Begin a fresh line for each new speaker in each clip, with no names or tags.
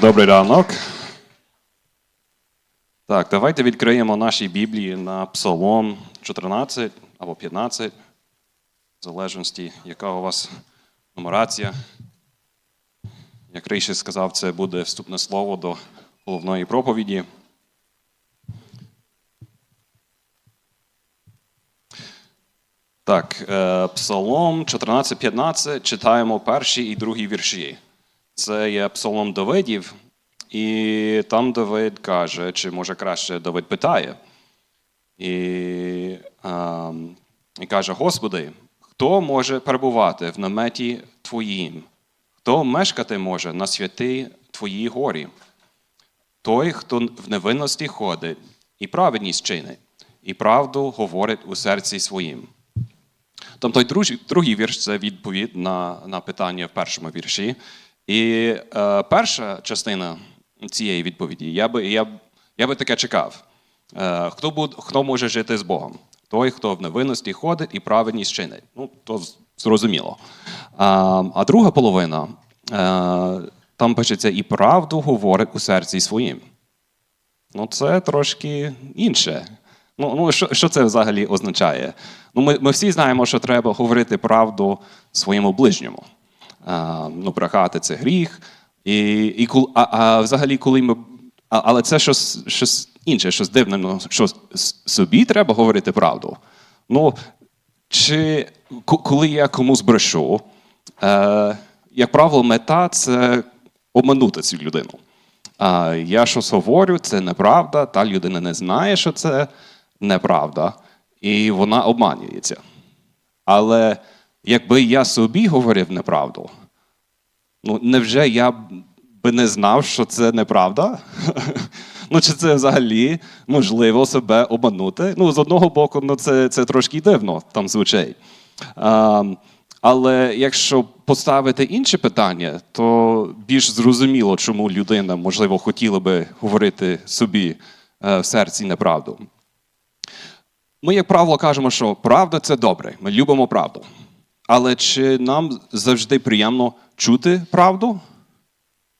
Добрий ранок. Так, давайте відкриємо наші Біблії на Псалом 14 або 15, в залежності, яка у вас нумерація. Як Рейші сказав, це буде вступне слово до головної проповіді. Так, е, Псалом 14-15 читаємо перші і другі вірші. Це є Псалом Давидів, і там Давид каже, чи може краще Давид питає. І, е, і каже: Господи, хто може перебувати в наметі Твоїм? Хто мешкати може на святій Твоїй горі? Той, хто в невинності ходить, і праведність чинить, і правду говорить у серці своїм. Тобто другий, другий вірш це відповідь на, на питання в першому вірші. І е, перша частина цієї відповіді, я би, я, я би таке чекав. Е, хто, буд, хто може жити з Богом? Той, хто в невинності ходить і праведність чинить. Ну, то зрозуміло. А, а друга половина, е, там пишеться, і правду говорить у серці своїм. Ну, це трошки інше. Ну, ну що, що це взагалі означає? Ну, ми, ми всі знаємо, що треба говорити правду своєму ближньому. Ну, брехати це гріх. І, і, а, а взагалі, коли ми. Але це щось, щось інше, щось дивне, ну, що собі треба говорити правду. Ну, чи коли я комусь брешу, е, як правило, мета це обманути цю людину. А я щось говорю, це неправда, та людина не знає, що це неправда, і вона обманюється. Але якби я собі говорив неправду, ну невже я би не знав, що це неправда? Ну, чи це взагалі можливо себе обманути? Ну, з одного боку, ну, це, це трошки дивно там звучить. А, але якщо поставити інше питання, то більш зрозуміло, чому людина, можливо, хотіла би говорити собі е, в серці неправду. Ми, як правило, кажемо, що правда це добре, ми любимо правду. Але чи нам завжди приємно чути правду?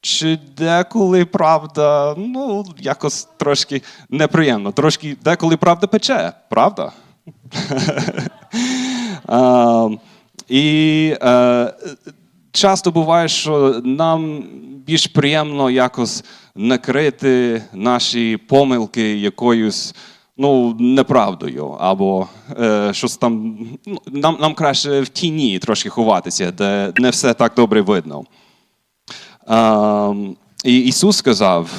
Чи деколи правда, ну, якось трошки неприємно, трошки деколи правда пече, правда? І е, часто буває, що нам більш приємно якось накрити наші помилки якоюсь ну, неправдою, або е, щось там. ну, Нам, нам краще в тіні трошки ховатися, де не все так добре видно. Ем, І Ісус сказав,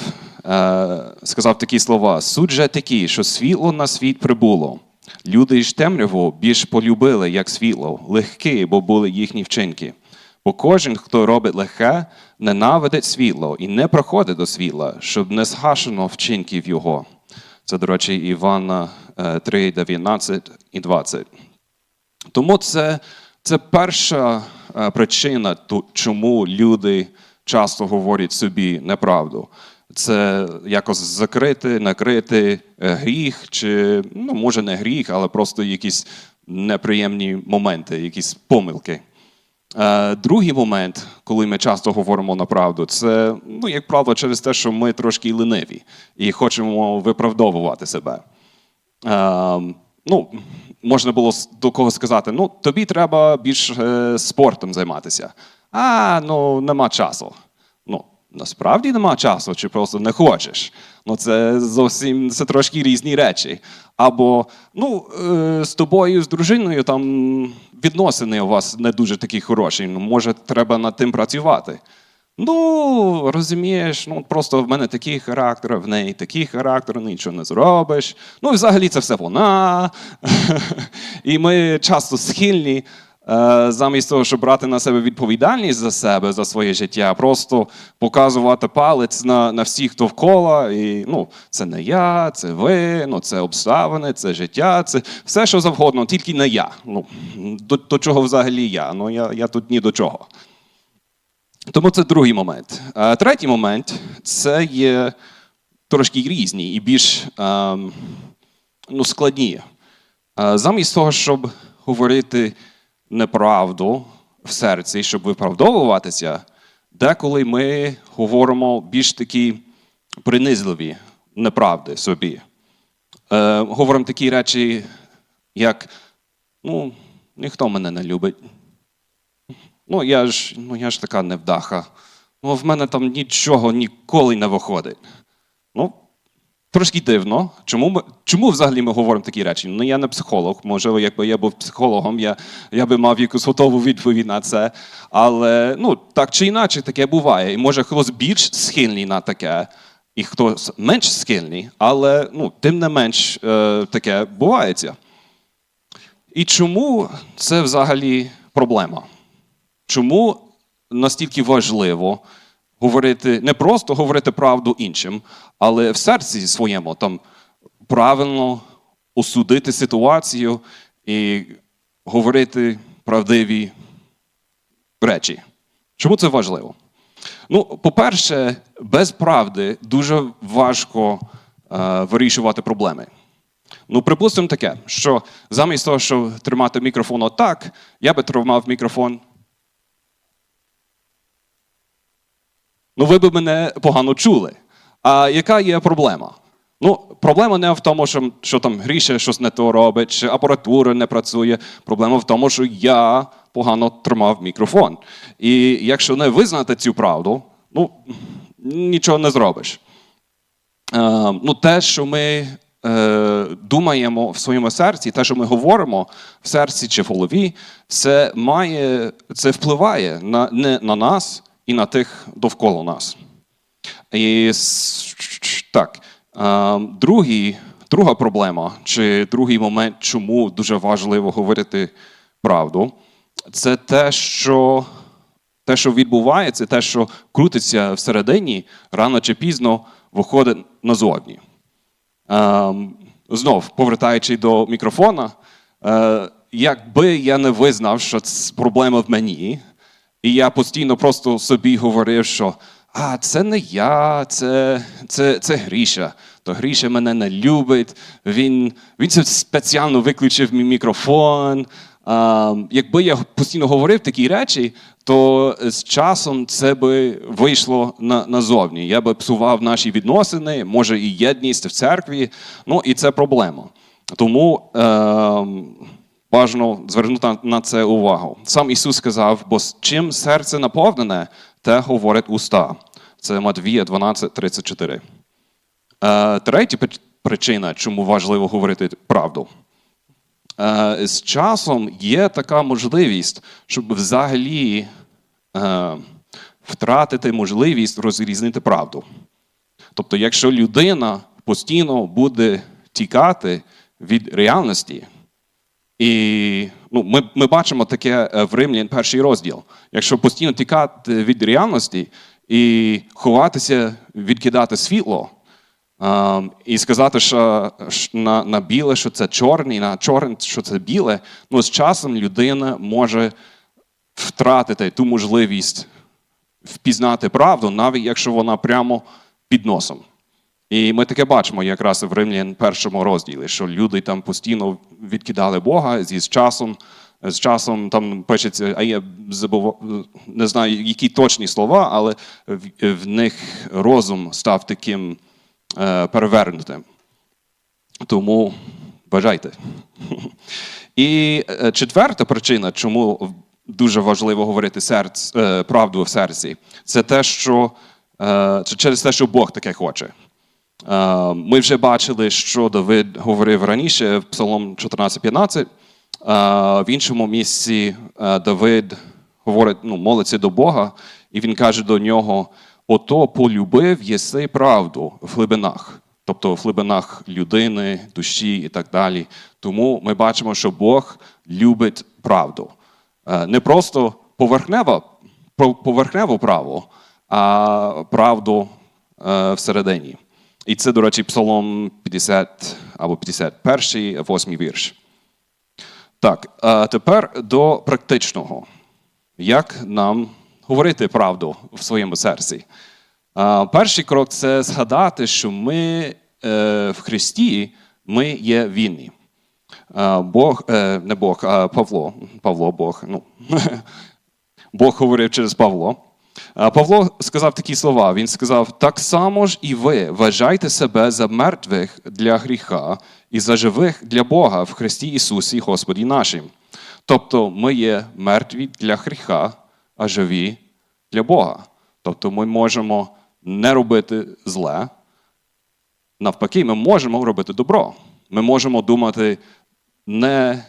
е, сказав такі слова: суд же такий, що світло на світ прибуло. Люди ж темряву більш полюбили, як світло, легкі, бо були їхні вчинки. Бо кожен, хто робить легке, ненавидить світло і не проходить до світла, щоб не згашено вчинків його. Це, до речі, Івана е, 3, 19 і 20. Тому це, це перша е, причина, чому люди часто говорять собі неправду. Це якось закрити, накрити е, гріх, чи ну, може не гріх, але просто якісь неприємні моменти, якісь помилки. Е, Другий момент, коли ми часто говоримо на правду, це, ну, як правило, через те, що ми трошки лениві і хочемо виправдовувати себе. Е, ну, можна було до кого сказати: ну, тобі треба більш е, спортом займатися. А, ну, нема часу. Ну, насправді нема часу, чи просто не хочеш. Ну, це зовсім це трошки різні речі. Або, ну, е, з тобою, з дружиною, там відносини у вас не дуже такі хороші. Ну, може, треба над тим працювати. Ну, розумієш, ну просто в мене такий характер, в неї такий характер, нічого не зробиш. Ну, взагалі це все вона. І ми часто схильні, замість того, щоб брати на себе відповідальність за себе, за своє життя, просто показувати палець на, на всіх довкола. І ну, це не я, це ви, ну, це обставини, це життя, це все, що завгодно, тільки не я. Ну, до, до чого взагалі я? Ну, я, я тут ні до чого. Тому це другий момент. Третій момент це є трошки різні і більш ем, ну, складні. Е, Замість того, щоб говорити неправду в серці, щоб виправдовуватися, деколи ми говоримо більш такі принизливі неправди собі. Е, говоримо такі речі, як ну, ніхто мене не любить. Ну, я ж, ну, я ж така невдаха. Ну, в мене там нічого ніколи не виходить. Ну, трошки дивно. Чому, ми, чому взагалі ми говоримо такі речі? Ну, я не психолог. Може, якби я був психологом, я, я би мав якусь готову відповідь на це. Але ну, так чи інакше таке буває. І може хтось більш схильний на таке, і хтось менш схильний, але ну, тим не менш е, таке бувається. І чому це взагалі проблема? Чому настільки важливо говорити, не просто говорити правду іншим, але в серці своєму там правильно осудити ситуацію і говорити правдиві речі? Чому це важливо? Ну, по-перше, без правди дуже важко е, вирішувати проблеми. Ну, припустимо таке, що замість того, щоб тримати мікрофон отак, я би тримав мікрофон. Ну, ви б мене погано чули. А яка є проблема? Ну, проблема не в тому, що, що там Гріша щось не то робить, чи апаратура не працює. Проблема в тому, що я погано тримав мікрофон. І якщо не визнати цю правду, ну нічого не зробиш. Е, ну, те, що ми е, думаємо в своєму серці, те, що ми говоримо в серці чи в голові, це має, це впливає на, не на нас і на тих довкола нас. І так, другий, друга проблема, чи другий момент, чому дуже важливо говорити правду, це те, що те, що відбувається, те, що крутиться всередині, рано чи пізно виходить назовні. Ем, знов, повертаючи до мікрофона, е, якби я не визнав, що це проблема в мені, і я постійно просто собі говорив, що а, це не я, це, це, це Гріша. То Гріша мене не любить, він, він спеціально виключив мій мікрофон. А, якби я постійно говорив такі речі, то з часом це би вийшло на, назовні. Я би псував наші відносини, може і єдність в церкві. Ну і це проблема. Тому е, важно звернути на- це увагу. Сам Ісус сказав, бо з чим серце наповнене, те говорить уста. Це Матвія 12, 34. Е, третя причина, чому важливо говорити правду. Е, з часом є така можливість, щоб взагалі е, втратити можливість розрізнити правду. Тобто, якщо людина постійно буде тікати від реальності, і ну, ми, ми бачимо таке е, в Римлян перший розділ. Якщо постійно тікати від реальності і ховатися, відкидати світло, ем, і сказати, що на, на біле, що це чорне, на чорне, що це біле, ну з часом людина може втратити ту можливість впізнати правду, навіть якщо вона прямо під носом. І ми таке бачимо якраз в Римлян першому розділі, що люди там постійно відкидали Бога зі з часом. З часом там пишеться, а я забув, не знаю, які точні слова, але в, в них розум став таким е, перевернутим. Тому бажайте. І е, четверта причина, чому дуже важливо говорити серц, е, правду в серці, це те, що е, через те, що Бог таке хоче. Е, Ми вже бачили, що Давид говорив раніше в Псалом 14.15. Е, В іншому місці е, Давид говорить, ну, молиться до Бога, і він каже до нього: ото полюбив єси правду в глибинах, тобто в глибинах людини, душі і так далі. Тому ми бачимо, що Бог любить правду. Не просто поверхнево, поверхневу праву, а правду всередині. І це, до речі, Псалом 50 або 51, 8 вірш. Так, а тепер до практичного. Як нам говорити правду в своєму серці? Перший крок це згадати, що ми е, в Христі ми є вільні. Бог, е, не Бог, а Павло. Павло Бог. Ну, Бог говорив через Павло. А Павло сказав такі слова. Він сказав: так само ж і ви вважайте себе за мертвих для гріха і за живих для Бога в Христі Ісусі, Господі нашим. Тобто ми є мертві для гріха, а живі для Бога. Тобто ми можемо не робити зле. Навпаки, ми можемо робити добро. Ми можемо думати не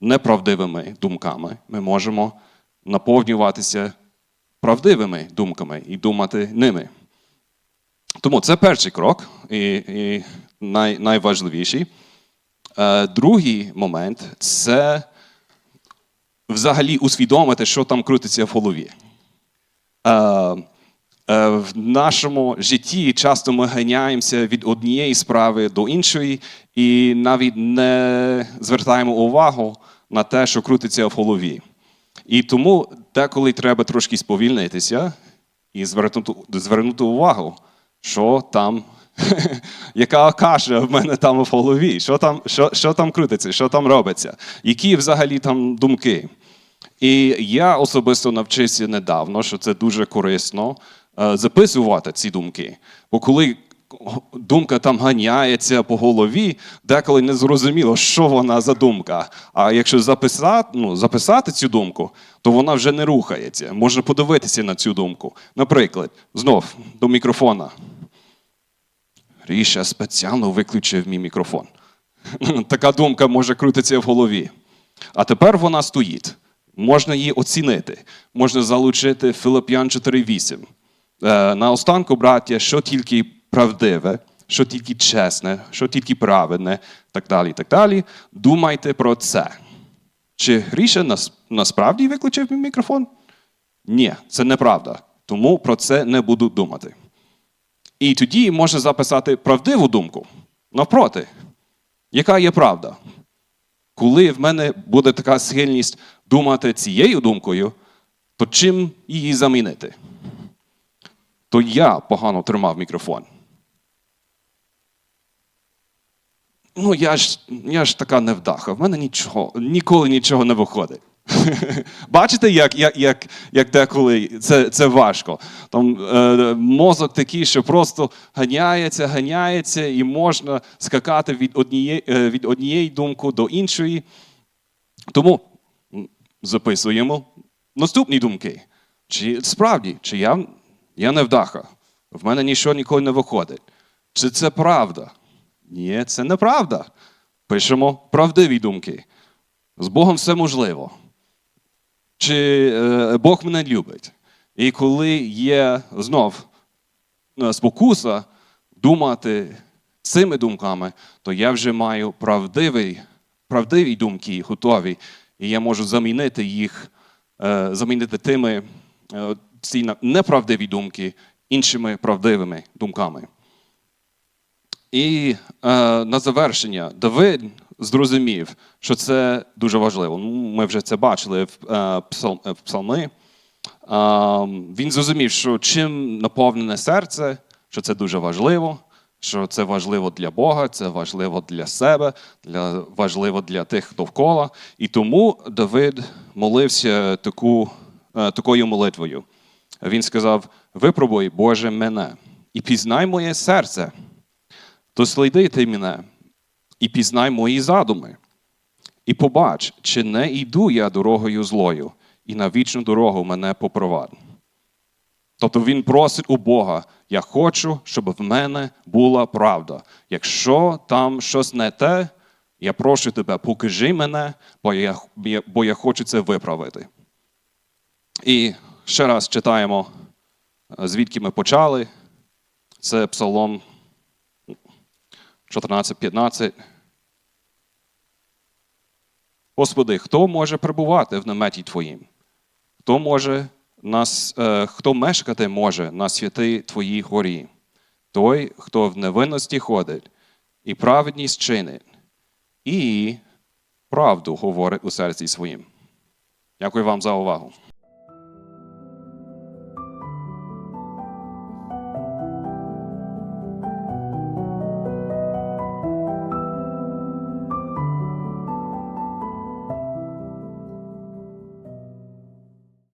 неправдивими думками. Ми можемо наповнюватися правдивими думками і думати ними. Тому це перший крок і, і най, найважливіший. Е, другий момент це взагалі усвідомити, що там крутиться в голові. Е, е, в нашому житті часто ми ганяємося від однієї справи до іншої і навіть не звертаємо увагу на те, що крутиться в голові. І тому деколи треба трошки сповільнитися і звернути, звернути увагу, що там, яка каша в мене там в голові, що там, що, що там крутиться, що там робиться, які взагалі там думки. І я особисто навчився недавно, що це дуже корисно е, записувати ці думки. Бо коли думка там ганяється по голові, деколи не зрозуміло, що вона за думка. А якщо записати, ну, записати цю думку, то вона вже не рухається. Можна подивитися на цю думку. Наприклад, знов до мікрофона. Ріша спеціально виключив мій мікрофон. Така думка може крутитися в голові. А тепер вона стоїть. Можна її оцінити, можна залучити Филип'ян 4.8. Е, На останку, браття, що тільки правдиве, що тільки чесне, що тільки праведне, так далі. так далі. Думайте про це. Чи Гріша нас, насправді виключив мікрофон? Ні, це неправда. Тому про це не буду думати. І тоді можна записати правдиву думку. Навпроти, яка є правда? Коли в мене буде така схильність думати цією думкою, то чим її замінити? То я погано тримав мікрофон. Ну, я ж, я ж така невдаха, в мене нічого, ніколи нічого не виходить. Бачите, як як, як, як деколи це це важко. Там е, Мозок такий, що просто ганяється, ганяється, і можна скакати від однієї, е, від однієї думки до іншої. Тому записуємо наступні думки. Чи справді, чи я, я невдаха, в мене нічого ніколи не виходить. Чи це правда? Ні, це неправда. Пишемо правдиві думки. З Богом все можливо. Чи е, Бог мене любить? І коли є знов е, спокуса думати цими думками, то я вже маю правдиві, правдиві думки готові, і я можу замінити їх, е, замінити тими е, ці неправдиві думки іншими правдивими думками. І е, на завершення Давид зрозумів, що це дуже важливо. Ну, Ми вже це бачили в, е, псал, в псалми. Е, він зрозумів, що чим наповнене серце, що це дуже важливо, що це важливо для Бога, це важливо для себе, для, важливо для тих довкола. І тому Давид молився таку, е, такою молитвою. Він сказав: Випробуй, Боже, мене, і пізнай моє серце. Досліди ти мене і пізнай мої задуми, і побач, чи не йду я дорогою злою, і на вічну дорогу мене попровад. Тобто він просить у Бога, я хочу, щоб в мене була правда. Якщо там щось не те, я прошу тебе, покажи мене, бо я, бо я хочу це виправити. І ще раз читаємо, звідки ми почали. Це Псалом 14-15. Господи, хто може перебувати в наметі Твоїм? Хто може нас, е, хто мешкати може на святій Твоїй горі? Той, хто в невинності ходить, і праведність чинить, і правду говорить у серці своїм. Дякую вам за увагу.